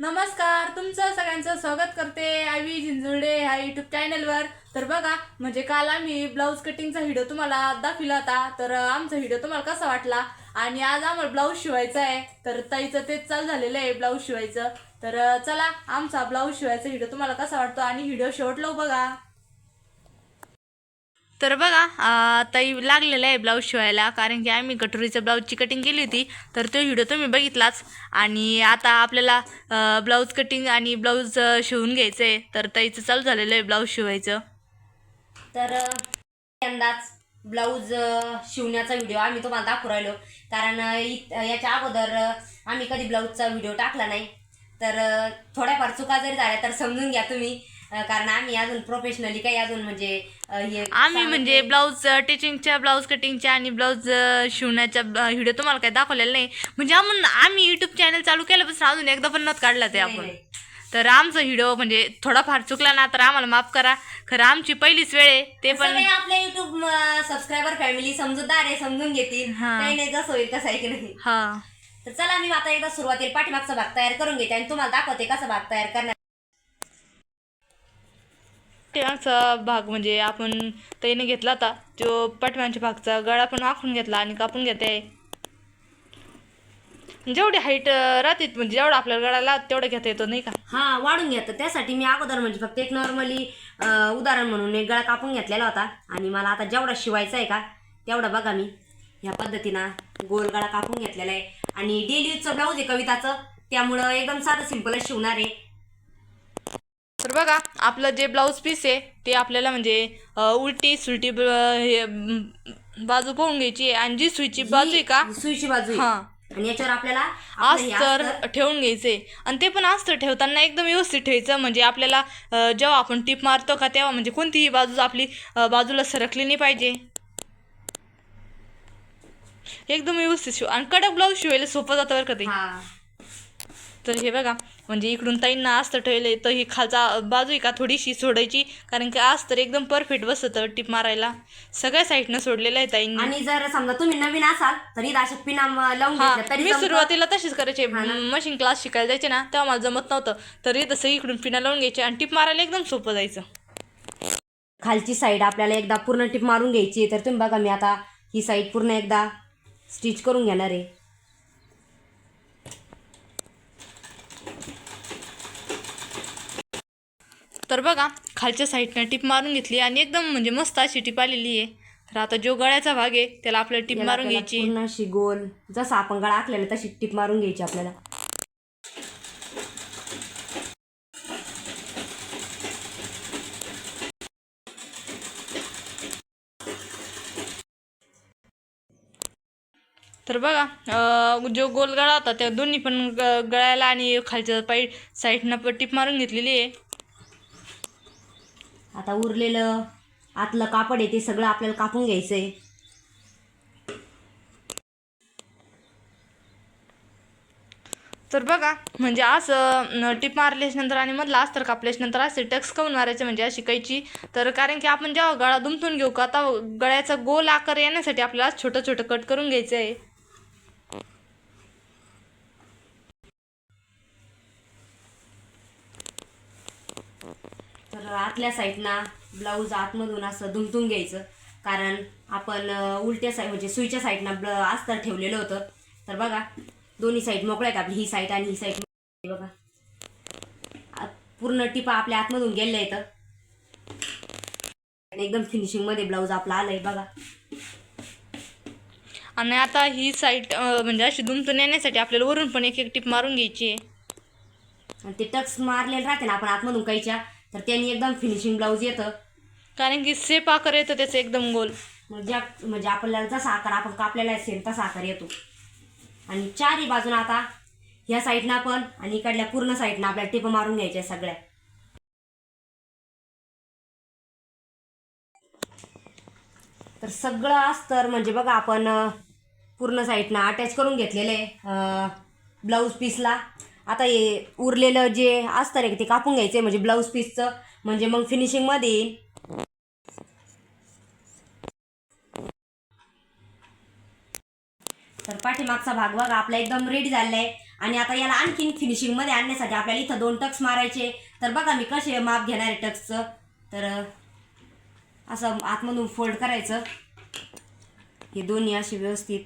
नमस्कार तुमचं सगळ्यांचं स्वागत करते आय झिंजुर्डे ह्या यूट्यूब चॅनलवर तर बघा म्हणजे काल आम्ही ब्लाऊज कटिंगचा व्हिडिओ तुम्हाला दाखविला होता. तर आमचा व्हिडिओ तुम्हाला कसा वाटला? आणि आज आम्हाला ब्लाऊज शिवायचा आहे. तर ताईचं तेच चालू झालेलं आहे ब्लाऊज शिवायचं. तर चला आमचा ब्लाऊज शिवायचा व्हिडिओ तुम्हाला कसा वाटतो? आणि व्हिडिओ शेवटलो बघा तर बघा ताई लागलेला आहे ब्लाऊज शिवायला कारण की आम्ही कटोरीचं ब्लाऊजची कटिंग केली होती तर तो व्हिडिओ तुम्ही बघितलाच. आणि आता आपल्याला ब्लाऊज कटिंग आणि ब्लाऊज शिवून घ्यायचं आहे तर ताईचं चालू झालेलं आहे ब्लाऊज शिवायचं. तर अ, यंदाच ब्लाऊज शिवण्याचा व्हिडिओ आम्ही तुम्हाला दाखवू राहिलो. कारण इ- याच्या अगोदर आम्ही कधी ब्लाऊजचा व्हिडिओ टाकला नाही. तर थोड्याफार चुका जरी झाल्या तर समजून घ्या तुम्ही. कारण आम्ही अजून प्रोफेशनली काही अजून म्हणजे हे आम्ही म्हणजे ब्लाऊज टिचिंगच्या ब्लाऊज कटिंगच्या आणि ब्लाऊज शिवण्याच्या व्हिडिओ तुम्हाला काही दाखवलेला नाही. म्हणजे आम्ही आम्ही युट्यूब चॅनल चालू केल्यापासून अजून एकदा पण नव्हतं काढला ते आपण. तर आमचा व्हिडिओ म्हणजे थोडाफार चुकला ना तर आम्हाला माफ करा. खरं आमची पहिलीच वेळ आहे ते पण आपल्या युट्यूब सबस्क्रायबर फॅमिली समजूतदार आहे समजून घेतील. काही नाही जसं होईल तसं आहे की नाही. हा. तर चला मी आता एकदा सुरुवातीला पाठीमागचा भाग तयार करून घेते आणि तुम्हाला दाखवते कसा भाग तयार करणार. त्याचा भाग म्हणजे आपण ताईने घेतला होता. तो पाठीमागच्या भागचा गळा पण आखून घेतला आणि कापून घेते जेवढी हाईट राहते म्हणजे जेवढा आपल्या गळाला तेवढं घेता येतो नाही का? हा वाढून घेतं. त्यासाठी मी अगोदर म्हणजे फक्त एक नॉर्मली उदाहरण म्हणून एक गळा कापून घेतलेला होता. आणि मला आता जेवढा शिवायचा आहे का तेवढा बघा मी. ह्या पद्धतीनं गोल गळा कापून घेतलेला आहे. आणि डेली यूजचं ब्लाऊज आहे कविताचं. त्यामुळं एकदम साधं सिम्पलच शिवणार आहे. तर बघा आपलं जे ब्लाऊज पीस आहे ते आपल्याला म्हणजे उलटी सुलटी बाजू पाहून घ्यायची आहे. आणि जी सुईची बाजू आहे का सुईची बाजू. हा. आणि याच्यावर आपल्याला आपलं अस्तर ठेवून घ्यायचे आणि ते पण अस्तर ठेवताना एकदम व्यवस्थित ठेवायचं. म्हणजे आपल्याला जेव्हा आपण टीप मारतो का तेव्हा म्हणजे कोणतीही बाजू आपली बाजूला सरकली नाही पाहिजे. एकदम व्यवस्थित शिव आणि कडक ब्लाऊज शिवायला सोपं जातं बरं का ते. हा. तर हे बघा म्हणजे इकडून ताईंना अस्तर ठेवले तर ही खालचा बाजू का थोडीशी सोडायची कारण की अस्तर एकदम परफेक्ट बसतं टीप मारायला. सगळ्या साईडनं सोडलेलं आहे ताईंनी. आणि जर समजा तुम्ही नवीन असाल तर अशा पिना म- लावून हा घेतल्या तरी मी जमतं. सुरुवातीला तशीच करायचे. मशीन क्लास शिकायला जायचे ना तेव्हा मला जमत नव्हतं. तर इथं सगळीकडून पिना लावून घ्यायचे आणि टीप मारायला एकदम सोपं जायचं. खालची साईड आपल्याला एकदा पूर्ण टिप मारून घ्यायची तर तुम्ही बघा मी आता ही साईड पूर्ण एकदा स्टिच करून घेणार आहे. तर बघा खालच्या साईडनं टीप मारून घेतली आणि एकदम म्हणजे मस्त अशी टीप आलेली आहे. तर आता जो गळ्याचा भाग आहे त्याला आपल्याला टीप मारून घ्यायची. अशी गोल जसं आपण गळा आखलेला तशी टिप मारून घ्यायची आपल्याला. तर बघा जो गोल गळा होता त्या दोन्ही पण गळ्याला आणि खालच्या पाय साईडनं टीप मारून घेतलेली आहे. आता उरलेलं आतलं कापड आहे ते सगळं आपल्याला कापून घ्यायचं आहे तर बघा म्हणजे असं टीप मारल्याच्यानंतर आणि मधला अस्तर कापल्याच्या नंतर असे टक्स काऊन मारायचे म्हणजे अशी कैची. तर कारण की आपण जेव्हा गळा दुमथून घेऊ का आता गळ्याचा गोल आकार येण्यासाठी आपल्याला छोटं छोटं कट करून घ्यायचं आहे तर आतल्या साईडना ब्लाऊज आतमधून असं दुमटून घ्यायचं. कारण आपण उलट्या साईड म्हणजे सुईच्या साईडना ब्ल अस्तर ठेवलेलं होतं. तर बघा दोन्ही साईड मोकळ्या आहेत आपली. ही साईड आणि ही साईड बघा. पूर्ण टिपा आपल्या आतमधून गेल्या येतं आणि एकदम फिनिशिंगमध्ये ब्लाऊज आपला आलाय बघा. आणि आता ही साईड म्हणजे अशी दुमटून येण्यासाठी आपल्याला वरून पण एक एक टिप मारून घ्यायची आहे. आणि ते टक्स मारलेले राहते ना आपण आतमधून काहीच्या तर त्यांनी एकदम फिनिशिंग ब्लाऊज येतं. कारण की सेप आकार येतो त्याचं एकदम गोल. ज्या म्हणजे आपल्याला जसा आकार आपण कापलेला असेल तसा आकार येतो. आणि चारही बाजून आता ह्या साईडनं आपण आणि इकडल्या पूर्ण साईडनं आपल्याला टिप मारून घ्यायच्या सगळ्या. तर सगळं अस्तर म्हणजे बघा आपण पूर्ण साईडनं अटॅच करून घेतलेलं आहे ब्लाऊज पीसला आता हे उरलेलं जे असतं रे ते कापून घ्यायचं आहे म्हणजे ब्लाऊज पीसचं म्हणजे मग फिनिशिंगमध्ये येईल तर पाठीमागचा भाग बघा आपला एकदम रेडी झालेला आहे आणि आता याला आणखीन फिनिशिंगमध्ये आणण्यासाठी आपल्याला इथं दोन टक्स मारायचे. तर बघा मी कसे माप घेणार आहे टक्सचं तर असं आतमधून फोल्ड करायचं. हे दोन्ही असे व्यवस्थित.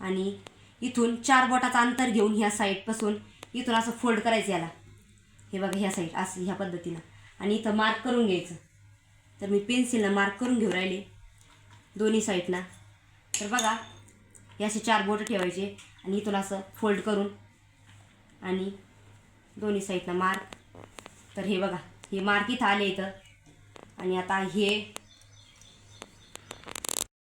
आणि इथून चार बोटाचं अंतर घेऊन ह्या साईडपासून इथून असं फोल्ड करायचं याला. हे बघा ह्या साईड असं ह्या पद्धतीनं. आणि इथं मार्क करून घ्यायचं. तर मी पेन्सिलनं मार्क करून घेऊ राहिले दोन्ही साईडना तर बघा हे असे चार बोटं ठेवायचे आणि इथून असं फोल्ड करून आणि दोन्ही साईडना मार्क तर हे बघा हे मार्क इथं आले इथं. आणि आता हे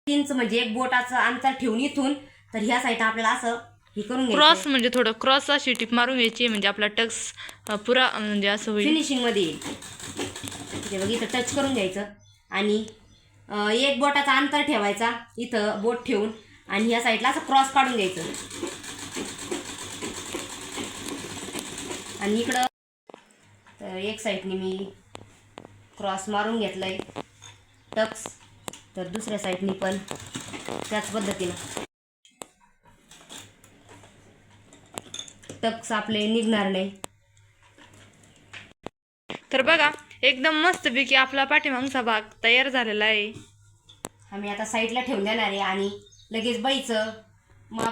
इंच म्हणजे एक बोटाचं अंतर ठेवून इथून तर ह्या साईडला आपल्याला असं हे करून क्रॉस म्हणजे थोडं क्रॉस अशी टिप मारून घ्यायची म्हणजे आपला टक्स पुरा म्हणजे असं होईल. फिनिशिंगमध्ये येईल. बघ इथं टच करून घ्यायचं. आणि एक बोटाचा अंतर ठेवायचा इथं बोट ठेवून. आणि ह्या साईडला असं क्रॉस काढून घ्यायचं. आणि इकडं तर एक साईडने मी क्रॉस मारून घेतलंय. टक्स. तर दुसऱ्या साईडने पण त्याच पद्धतीनं. टक्स आपले निघणार नाही. तर बघा एकदम मस्तपैकी आपला पाठीमागचा भाग तयार झालेला आहे. आम्ही आता साईडला ठेवून देणार आहे आणि लगेच बाईचं मग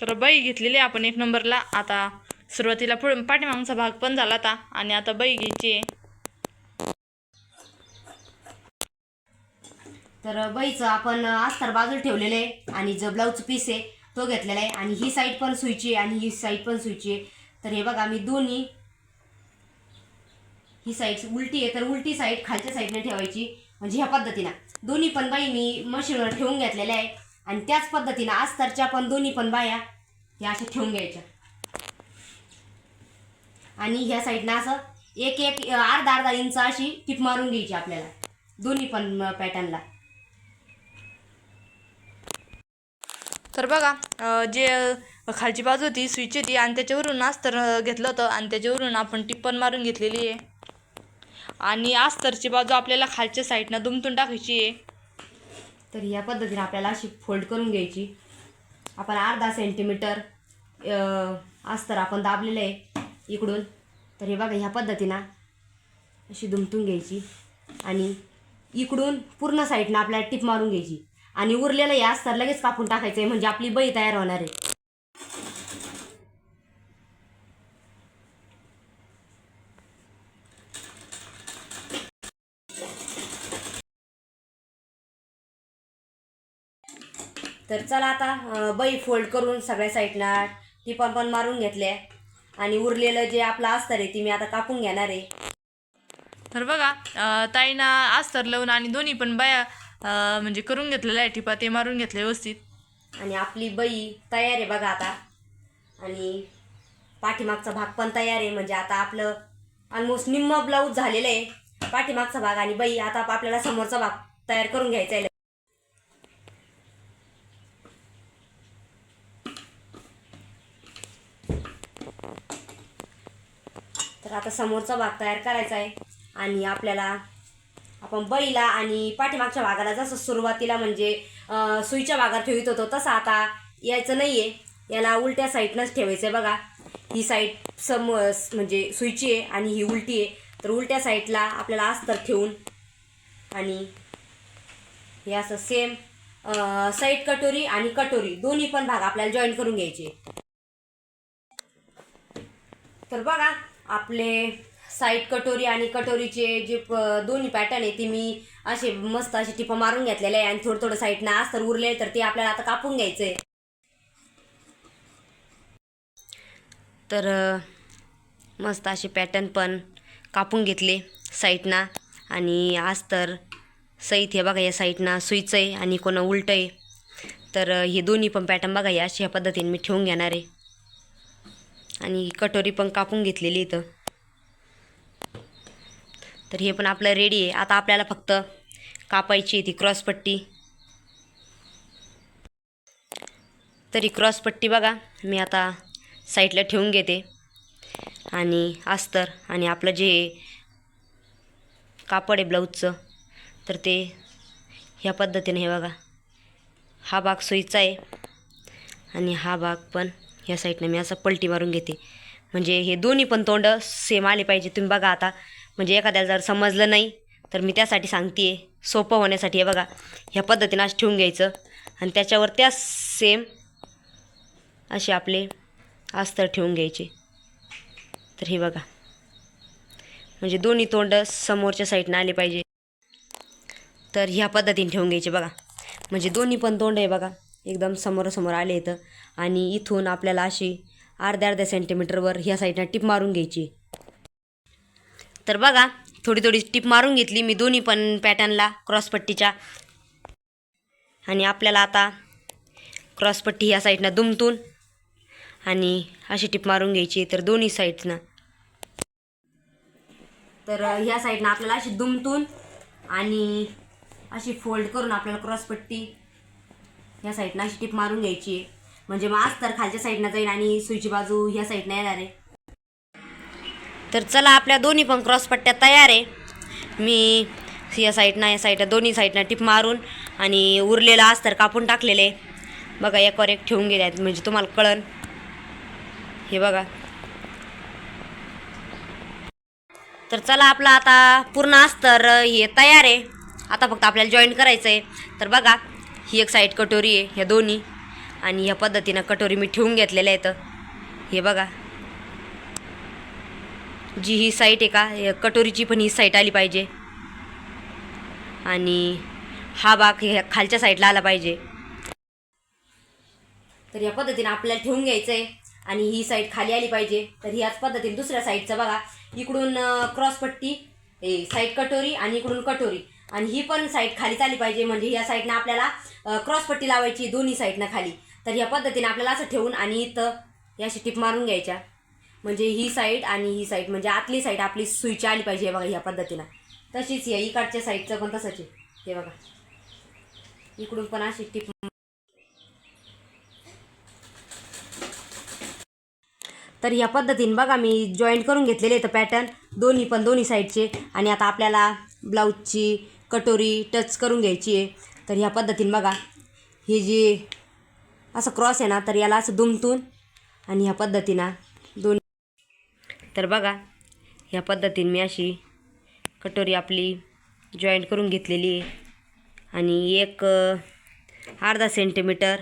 तर बाई घेतलेली आहे आपण एक नंबरला. आता सुरुवातीला पुढे पाठीमागचा भाग पण झाला आता. आणि आता बाई घ्यायची आहे. तर बाईचं आपण अस्तर बाजूला ठेवलेलं आहे आणि जो ब्लाऊज पीस आहे तो घेतलेला आहे. आणि ही साईड पण सुईची आहे आणि ही साईड पण सुईची आहे. तर हे बघा मी दोन्ही ही साईड उलटी आहे. तर उलटी साईड खालच्या साईडने ठेवायची. म्हणजे ह्या पद्धतीनं. दोन्ही पण बाई मी मशीनवर ठेवून घेतलेल्या आहे आणि त्याच पद्धतीनं तरच्या पण दोन्ही पण बाया ह्या अशा ठेवून घ्यायच्या. आणि ह्या साईडनं असं एक एक अर्धा अर्धा इंच अशी टिप मारून घ्यायची आपल्याला. दोन्ही पण पॅटर्नला तर बघा जे खालची बाजू होती स्विच होती आणि त्याच्यावरून अस्तर घेतलं होतं आणि त्याच्यावरून आपण टिप्पण मारून घेतलेली आहे. आणि अस्तरची बाजू आपल्याला खालच्या साईडनं दुमतून टाकायची आहे. तर या पद्धतीने आपल्याला अशी फोल्ड करून घ्यायची. आपण अर्धा सेंटीमीटर अस्तर आपण दाबलेलं आहे इकडून. तर हे बघा ह्या पद्धतीनं अशी दुमटून घ्यायची. आणि इकडून पूर्ण साईडनं आपल्याला टिप मारून घ्यायची. आणि उरलेलं हे अस्तर लगेच कापून टाकायचं आहे म्हणजे आपली बई तयार होणार आहे. तर चला आता बई फोल्ड करून सगळ्या साईडना टिपा पण मारून घेतल्या. आणि उरलेलं जे आपलं अस्तर आहे ती मी आता कापून घेणार आहे. तर बघा अं, ताईना अस्तर लावून आणि दोन्ही पण बाया अं, म्हणजे करून घेतलेलं आहे टिपा ते मारून घेतले व्यवस्थित. आणि आपली बई तयार आहे बघा आता. आणि पाठीमागचा भाग पण तयार आहे म्हणजे आता आपलं ऑलमोस्ट निम्म ब्लाऊज झालेलं आहे. पाठीमागचा भाग आणि बई आता आपल्याला समोरचा भाग तयार करून घ्यायचा आहे. तर आता समोरचा भाग तयार करायचा आहे आणि आपल्याला आपण बैला आणि पाठीमागच्या भागाला जसं सुरुवातीला म्हणजे सुईच्या भागात ठेवित होतो तसं आता यायचं नाही आहे याला उलट्या साईडनंच ठेवायचं आहे बघा. ही साईड सम म्हणजे सुईची आहे आणि ही उलटी आहे. तर उलट्या साईडला आपल्याला अस्तर ठेवून आणि हे असं सेम साईड कटोरी आणि कटोरी. दोन्ही पण भाग आपल्याला जॉईन करून घ्यायचे. तर बघा आपले साईड कटोरी आणि कटोरीचे जे प- दोन्ही पॅटर्न आहे ते मी असे मस्त असे टिपा मारून घेतलेले आहे आणि थोडं थोडं साईडनं अस्तर उरले तर ते आपल्याला आता कापून घ्यायचं आहे तर मस्त असे पॅटर्न पण कापून घेतले साईडना आणि अस्तर सईत हे बघा या साईडना सुईचं आहे आणि कोणा उलटं आहे तर हे दोन्ही पण पॅटर्न बघा या अशा पद्धतीने मी ठेवून घेणार आहे. आणि कटोरी पण कापून घेतलेली इथं. तर हे पण आपलं रेडी आहे. आता आपल्याला फक्त कापायची आहे ती क्रॉसपट्टी तरी क्रॉसपट्टी बघा मी आता साईडला ठेवून घेते. आणि अस्तर आणि आपलं जे कापड आहे ब्लाऊजचं तर ते ह्या पद्धतीने हे बघा. हा भाग सोयीचा आहे. आणि हा भाग पण ह्या साईडनं मी असं पलटी मारून घेते. म्हणजे हे दोन्ही पण तोंड सेम आले पाहिजे. तुम्ही बघा आता म्हणजे एखाद्याला जर समजलं नाही तर मी त्यासाठी सांगते सोपं होण्यासाठी. हे बघा ह्या पद्धतीनं असं ठेवून घ्यायचं. आणि त्याच्यावर त्या सेम असे आपले अस्तर ठेवून घ्यायचे. तर हे बघा. म्हणजे दोन्ही तोंड समोरच्या साईडनं आले पाहिजे. तर ह्या पद्धतीने ठेवून घ्यायचे बघा. म्हणजे दोन्ही पण तोंड आहे बघा. एकदम समोरासमोर आले इथं. आणि इथून आपल्याला अशी अर्ध्या अर्ध्या सेंटीमीटरवर ह्या साईडनं टिप मारून घ्यायची. तर बघा थोडी थोडी टिप मारून घेतली मी दोन्ही पण पॅटर्नला क्रॉसपट्टीच्या आणि आपल्याला आता क्रॉसपट्टी ह्या साईडनं दुमतून आणि अशी टिप मारून घ्यायची तर दोन्ही साईडनं. तर ह्या साईडनं आपल्याला अशी दुमतून आणि अशी फोल्ड करून आपल्याला क्रॉसपट्टी ह्या साईडनं अशी टिप मारून घ्यायची. आहे म्हणजे मग आज तर खालच्या साईडनं जाईल आणि सुईची बाजू ह्या साईडनं येणार आहे. तर चला आपल्या दोन्ही पण क्रॉसपट्ट्या तयार आहे. मी या साईडनं या साईडला दोन्ही साईडनं टिप मारून आणि उरलेला अस्तर कापून टाकलेले. बघा एकवर एक ठेवून गेले आहेत. म्हणजे तुम्हाला कळन. हे बघा. तर चला आपला आता पूर्ण अस्तर हे तयार आहे. आता फक्त आपल्याला जॉईन करायचं आहे तर बघा ही एक साईड कटोरी आहे ह्या दोन्ही. आणि ह्या पद्धतीनं कटोरी मी ठेवून घेतलेल्या आहेत. हे बघा. जी ही साईट आहे का कटोरीची पण ही साईट आली पाहिजे. आणि हा भाग ह्या खालच्या साईडला आला पाहिजे. तर या पद्धतीने आपल्याला ठेवून घ्यायचं आहे आणि ही साईड खाली आली पाहिजे. तर ह्याच पद्धतीने दुसऱ्या साईडचं बघा. इकडून क्रॉसपट्टी हे साईड कटोरी आणि इकडून कटोरी. आणि ही पण साईड खालीच आली पाहिजे. म्हणजे या साईडनं आपल्याला क्रॉसपट्टी लावायची दोन्ही साईडनं खाली. तर या पद्धतीने आपल्याला असं ठेवून आणि इथं या टिप मारून घ्यायच्या. म्हणजे ही साईड आणि ही साईड म्हणजे आतली साईड आपली सुईची आली पाहिजे हे बघा ह्या पद्धतीनं. तशीच या इकडच्या साईडचं पण तसंच आहे. हे बघा. इकडून पण अशी टिप. तर ह्या पद्धतीने बघा मी जॉईंट करून घेतलेले तर पॅटर्न दोन्ही पण दोन्ही साईडचे आणि आता आपल्याला ब्लाऊजची कटोरी टच करून घ्यायची आहे. तर ह्या पद्धतीने बघा. हे जे असं क्रॉस आहे ना तर याला असं दुमतून आणि ह्या पद्धतीनं तर बघा ह्या पद्धतीने मी अशी कटोरी आपली जॉईंट करून घेतलेली आहे. आणि एक अर्धा सेंटीमीटर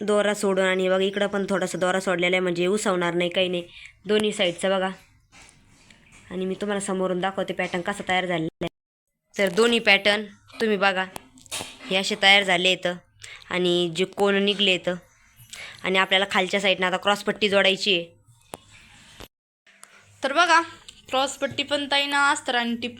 दोरा सोडून आणि बघा इकडं पण थोडासा दोरा सोडलेला आहे म्हणजे उसवणार नाही काही नाही. दोन्ही साईडचं बघा. आणि मी तुम्हाला समोरून दाखवते पॅटर्न कसा तयार झालेला आहे. तर दोन्ही पॅटर्न तुम्ही बघा हे असे तयार झाले येतं आणि जे कोण निघले येतं आणि आपल्याला खालच्या साईडनं आता क्रॉसपट्टी जोडायची आहे. तर बघा क्रॉसपट्टी पण ताईनं अस्तर आणि टिप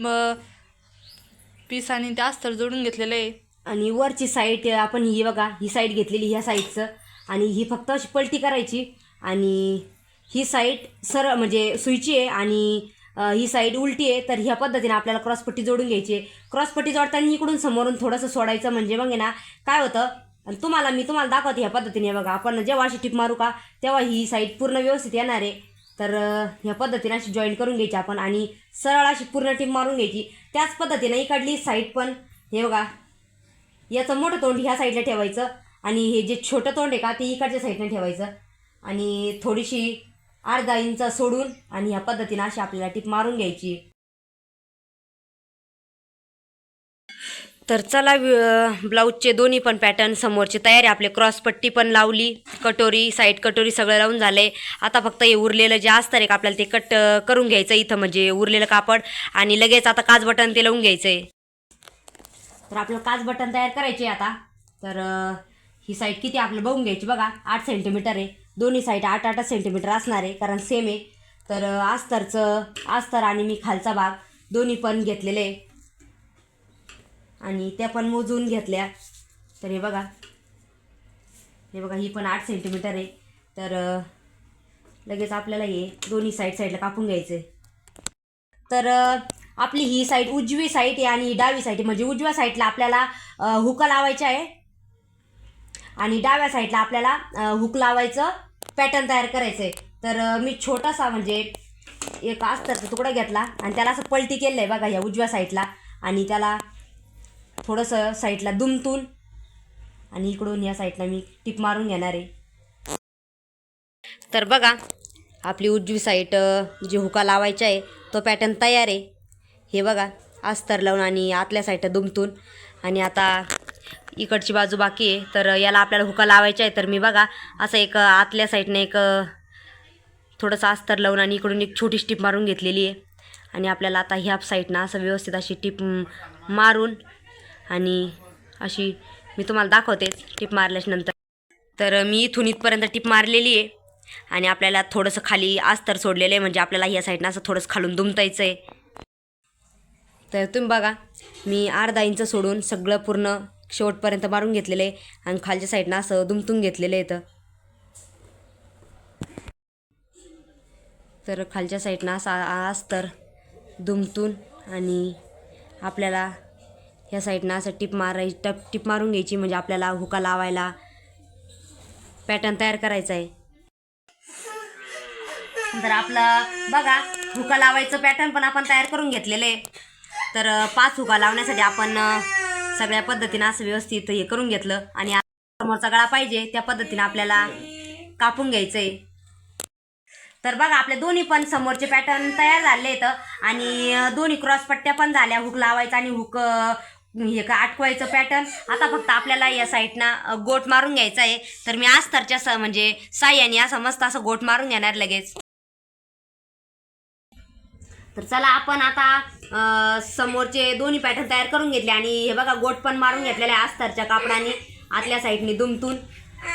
पीस आणि ते अस्तर जोडून घेतलेलं आहे. आणि वरची साईड आपण ही बघा ही साईड घेतलेली ह्या साईडचं आणि ही फक्त अशी पलटी करायची. आणि ही साईड सरळ म्हणजे सुईची आहे आणि ही साईड उलटी आहे. तर ह्या पद्धतीने आपल्याला क्रॉसपट्टी जोडून घ्यायची आहे. क्रॉसपट्टी जोडताना इकडून समोरून थोडंसं सोडायचं म्हणजे मग ना काय होतं? आणि तुम्हाला मी तुम्हाला दाखवते ह्या पद्धतीने बघा. आपण जेव्हा अशी टिप मारू का तेव्हा ही साईड पूर्ण व्यवस्थित येणार आहे. तर ह्या पद्धतीने अशी जॉईन करून घ्यायची आपण आणि सरळ अशी पूर्ण टिप मारून घ्यायची. त्याच पद्धतीने इकडली साईड पण हे बघा याचं मोठं तोंड ह्या साईडला ठेवायचं आणि हे जे छोटं तोंड आहे का ते इकडच्या साईडने ठेवायचं. आणि थोडीशी अर्धा इंच सोडून आणि ह्या पद्धतीनं अशी आपल्याला टीप मारून घ्यायची. तर चला ब्लाऊजचे दोन्ही पण पॅटर्न समोरचे तयारी. आपले क्रॉसपट्टी पण लावली कटोरी साईड कटोरी सगळं लावून झाले. आता फक्त हे उरलेलं जे असतं रे आपल्याला ते कट करून घ्यायचं इथं म्हणजे उरलेलं कापड. आणि लगेच आता काच बटन ते लावून घ्यायचं. आहे तर आपलं काच बटन तयार करायचे आता. तर ही साईड किती आपलं बघून घ्यायची बघा. आठ सेंटीमीटर आहे. दोन्ही साईड आठ आठ सेंटीमीटर असणार आहे कारण सेम आहे. तर आस्तरचं आस्तर अस्तर आणि मी खालचा भाग दोन्ही पण घेतलेले आहे. आणि त्या पण मोजून घेतल्या. तर हे बघा. हे बघा ही पण आठ सेंटीमीटर आहे. तर लगेच आपल्याला हे दोन्ही साईड साईडला कापून घ्यायचं आहे तर आपली ही साईड उजवी साईड आहे आणि डावी साईड आहे. म्हणजे उजव्या साईडला आपल्याला हुक लावायचे आहे. आणि डाव्या साईडला आपल्याला हुक लावायचं पॅटर्न तयार करायचं आहे तर मी छोटासा म्हणजे एक अस्तरचा तुकडा घेतला आणि त्याला असं पलटी केलं आहे बघा ह्या उजव्या साईडला आणि त्याला थोडंसं साईडला दुमतून आणि इकडून या साईडला मी टिप मारून घेणार आहे. तर बघा आपली उजवी साईट जी हुका लावायचा आहे तो पॅटर्न तयार आहे. हे बघा अस्तर लावून आणि आतल्या साईडला दुमतून. आणि आता इकडची बाजू बाकी आहे. तर याला आपल्याला हुका लावायचा आहे. तर मी बघा असं एक आतल्या साईडने एक थोडंसं अस्तर लावून आणि इकडून एक छोटी टिप मारून घेतलेली आहे. आणि आपल्याला आता ह्या साईडनं असं व्यवस्थित अशी टिप मारून आणि अशी मी तुम्हाला दाखवतेच टिप मारल्याच्यानंतर तर मी इथून इथपर्यंत टिप मारलेली आहे. आणि आपल्याला थोडंसं खाली अस्तर सोडलेलं आहे म्हणजे आपल्याला ह्या साईडनं असं थोडंसं खालून दुमतायचं आहे तर तुम्ही बघा मी अर्धा इंच सोडून सगळं पूर्ण शेवटपर्यंत मारून घेतलेलं आहे आणि खालच्या साईडनं असं दुमतून घेतलेलं आहे तर खालच्या साईडनं असं अस्तर दुमतून आणि आपल्याला ह्या साईडनं असं टिप माराय टप टिप मारून घ्यायची म्हणजे आपल्याला हुका लावायला पॅटर्न तयार करायचा आहे तर आपलं बघा हुका लावायचं पॅटर्न पण आपण तयार करून घेतलेले. तर पाच हुका लावण्यासाठी आपण सगळ्या पद्धतीनं असं व्यवस्थित हे करून घेतलं. आणि समोरचा गळा पाहिजे त्या पद्धतीनं आपल्याला कापून घ्यायचं आहे तर बघा आपले दोन्ही पण समोरचे पॅटर्न तयार झाले आहेत आणि दोन्ही क्रॉस पट्ट्या पण झाल्या. हुक लावायचा आणि हुक हे का अटकवायचं पॅटर्न आता फक्त आपल्याला या साईडना गोट मारून घ्यायचा आहे. तर मी अस्तरच्या स म्हणजे साह्याने असं मस्त असं गोट मारून घेणार लगेच. तर चला आपण आता समोरचे दोन्ही पॅटर्न तयार करून घेतले आणि हे बघा गोट पण मारून घेतलेले आस्तरच्या अस्तरच्या कापडाने आतल्या साईडने दुमतून.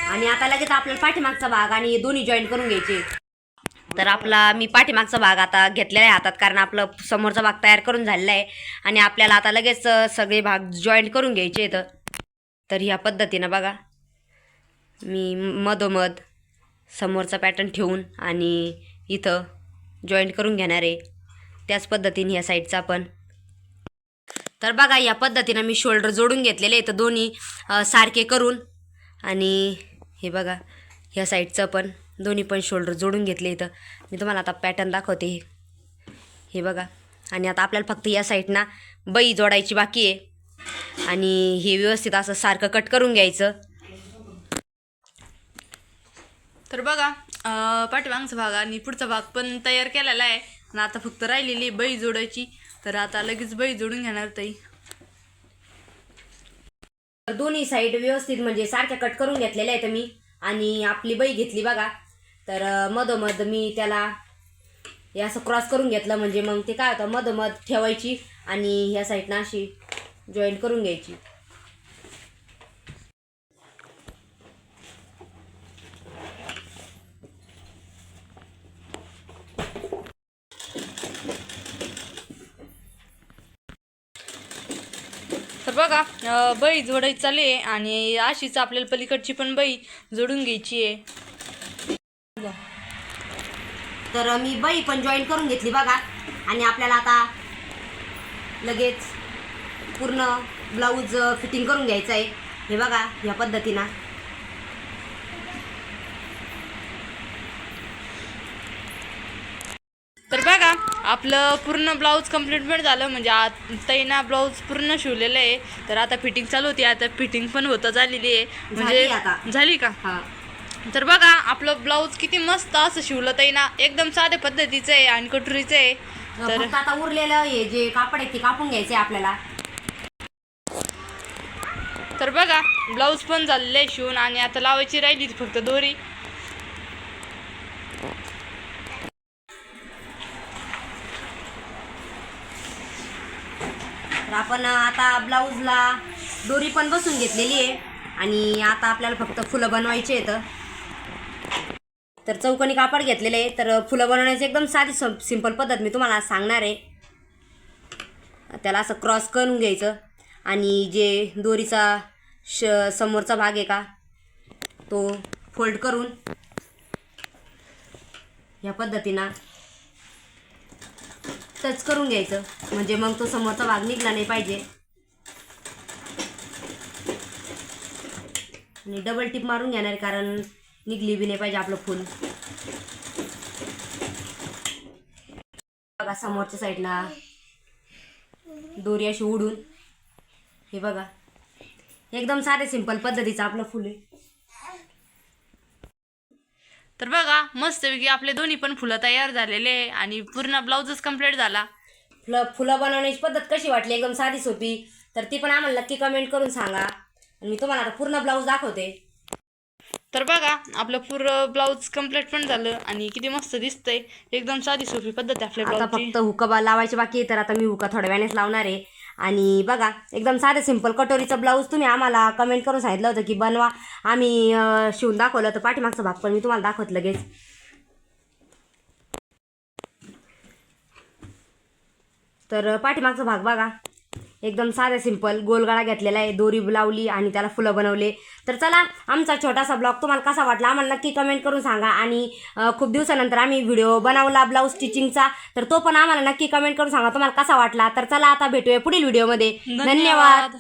आणि आता लगेच आपल्याला पाठीमागचा भाग आणि हे दोन्ही जॉईंट करून घ्यायचे. तर आपला मी पाठीमागचा भाग आता घेतलेला आहे हातात कारण आपलं समोरचा भाग तयार करून झालेला आहे. आणि आपल्याला आता लगेच सगळे भाग जॉईंट करून घ्यायचे आहेत. तर ह्या पद्धतीनं बघा. मी मधोमध समोरचा पॅटर्न ठेवून आणि इथं जॉईंट करून घेणार आहे. त्याच पद्धतीने ह्या साईडचा पण तर बघा या पद्धतीनं मी शोल्डर जोडून घेतलेले तर दोन्ही सारखे करून. आणि हे बघा ह्या साईडचं पण. दोन्ही पण शोल्डर जोडून घेतले इथं. मी तुम्हाला आता पॅटर्न दाखवते हे. हे बघा. आणि आता आपल्याला फक्त या साईडना बई जोडायची बाकी आहे. आणि हे व्यवस्थित असं सारखं कट करून घ्यायचं. तर बघा अं, पाठीमागचा भाग आणि पुढचा भाग पण तयार केलेला आहे. आणि आता फक्त राहिलेली बई जोडायची. तर आता लगेच बई जोडून घेणार ताई. दोन्ही साईड व्यवस्थित म्हणजे सारख्या कट करून घेतलेल्या आहेत मी. आणि आपली बाई घेतली बघा. तर मधोमध मी त्याला हे असं क्रॉस करून घेतलं म्हणजे मग ते काय होतं मधोमध ठेवायची आणि ह्या साईडनं अशी जॉईंट करून घ्यायची. तर बघा अं, बई जोडायची चालू आहे आणि अशीच आपल्याला पलीकडची पण बई जोडून घ्यायची आहे. तर मी बाई पण जॉईन करून घेतली बघा. आणि आपल्याला आता लगेच पूर्ण ब्लाऊज फिटिंग करून घ्यायचं आहे. हे बघा ह्या पद्धतीनं. तर बघा आपलं पूर्ण ब्लाऊज कम्प्लीटमेंट झालं. म्हणजे आत तैना ब्लाऊज पूर्ण शिवलेलं आहे. तर आता फिटिंग चालू होती. आता फिटिंग पण होतं झालेली आहे. म्हणजे झाली आता. झाली का? हा. तर बघा आपलं ब्लाऊज किती मस्त असं शिवलं तैना एकदम साध्या पद्धतीचं आहे आणि कटोरीचं आहे. तर फक्त आता उरलेलं हे जे कापड आहे ते कापून घ्यायचे आपल्याला. तर बघा ब्लाऊज पण झालेलं आहे शिवून आणि आता लावायची राहिली फक्त दोरी. तर आपण आता ब्लाऊजला दोरी पण बसून घेतलेली आहे. आणि आता आपल्याला फक्त फुलं बनवायची आहेत. तर चौकोनी कापड घेतलेले आहे. तर फुलं बनवण्याची एकदम साधी सं- सिंपल पद्धत मी तुम्हाला सांगणार आहे. त्याला असं क्रॉस करून घ्यायचं. आणि जे दोरीचा श समोरचा भाग आहे का तो फोल्ड करून ह्या पद्धतीनं टच करून घ्यायचं. म्हणजे मग तो समोरचा भाग निघला नाही पाहिजे. आणि डबल टिप मारून घेणार कारण निघली बी नाही पाहिजे आपलं फुल. बघा समोरच्या साईडला. दोरी अशी उडून. हे बघा. एकदम साधे सिंपल पद्धतीचं आपलं फुल आहे. तर बघा मस्तपैकी आपले दोन्ही पण फुलं तयार झालेले आहे आणि पूर्ण ब्लाऊजच कंप्लीट झाला. फुलं फुलं बनवण्याची पद्धत कशी वाटली? एकदम साधी सोपी. तर ती पण आम्हाला नक्की कमेंट करून सांगा. आणि मी तुम्हाला आता पूर्ण ब्लाऊज दाखवते. तर बघा आपलं पूर्ण ब्लाऊज कंप्लीट पण झालं आणि किती मस्त दिसतंय. एकदम साधी सोपी पद्धत आहे आपल्या आता ब्लाऊजची फक्त हुका बा- लावायची बाकी आहे तर आता मी हुका थोड्या वेळानेच लावणार आहे. आणि बघा एकदम साधे सिंपल कटोरीचं ब्लाऊज तुम्ही आम्हाला कमेंट करून सांगितलं होतं की बनवा. आम्ही अं, शिवून दाखवलं तर पाठीमागचा भाग पण मी तुम्हाला दाखवत लगेच. तर पाठीमागचा भाग बघा. एकदम साधा सिंपल गोलगळा घेतलेला आहे दोरी लावली आणि त्याला फुलं बनवले. तर चला आमचा छोटासा ब्लॉग तुम्हाला कसा वाटला आम्हाला नक्की कमेंट करून सांगा. आणि खूप दिवसानंतर आम्ही व्हिडिओ बनवला ब्लाऊज स्टिचिंगचा तर तो पण आम्हाला नक्की कमेंट करून सांगा तुम्हाला कसा वाटला. तर चला आता भेटूया पुढील व्हिडिओमध्ये धन्यवाद.